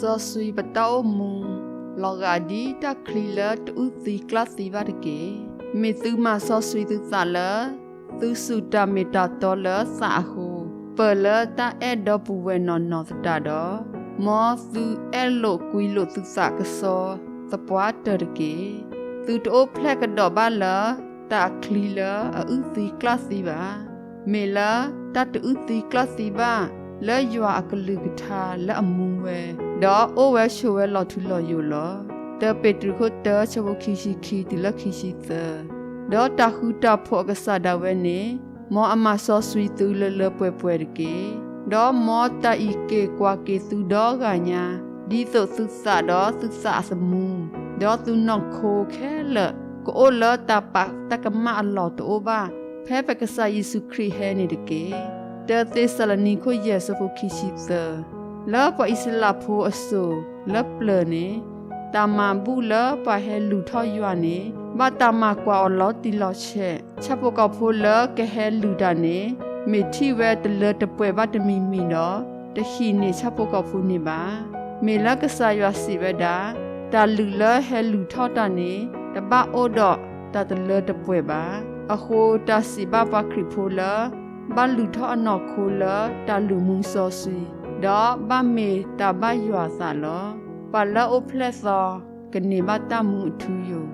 စောဆွေပတောမူလောဂါဒီတခလီလတ်ဥစီကလစီဗတ်ကေမေသူမစောဆွေသူသလသူစုတမေတာတော်လစာဟုပလတာအဲ့ဒပူဝဲနော်နော်စတာတော့မောသူအဲ့လိုကွီလို့သူစကစောသပွားတရကေသူတိုးဖလက်ကတော့ဘာလာတာခလီလာဥစီကလစီပါမေလာတတ်ဥစီကလစီပါ လဲယွာအကလူကထားလဲအမူဝဲတော့အိုဝဲရှိုဝဲလော်ထူလော်ယူလောတပေတခုတချဘခီရှိခီတလခီရှိသဒေါ်တခုတဖို့ကစားဒဝဲနေမောအမဆောဆွီသူလလပွဲပွဲတကေဒေါ်မောတဤကေကွာကေသူဒေါ်ကညာဒီသုသုစတော့သုစစမူဒေါ်သူနော့ခိုခဲလကိုလတပတ်တကမအလောတောဘာဖဲပကဆာယေစုခရစ်ဟဲနေတကေ တေသေဆလနီကိုယေဆဖို့ခိရှိသလောပအစ္စလာဖိုအဆူလပလနေတာမန်ဘူးလပဟဲလူထောယွာနေဘာတာမကွာအလောတီလောချက်ချက်ဖို့ကဖိုလကဟဲလူဒနေမေတီဝဲတလတပွဲဘာတမီမီနော်တခီနေချက်ဖို့ကဖိုနေပါမေလကဆာယွာစီဝဒါတာလူလဟဲလူထောတာနေတပအိုတော့တတလတပွဲပါအခိုတစီဘပခရိဖိုလာ ဘာလူထောအနော်ခိုလာတလူမှုစောစီဒေါ်ဘာမေတဘယွာစာလောပလာအိုဖလက်သောကနေမတမှုထူယို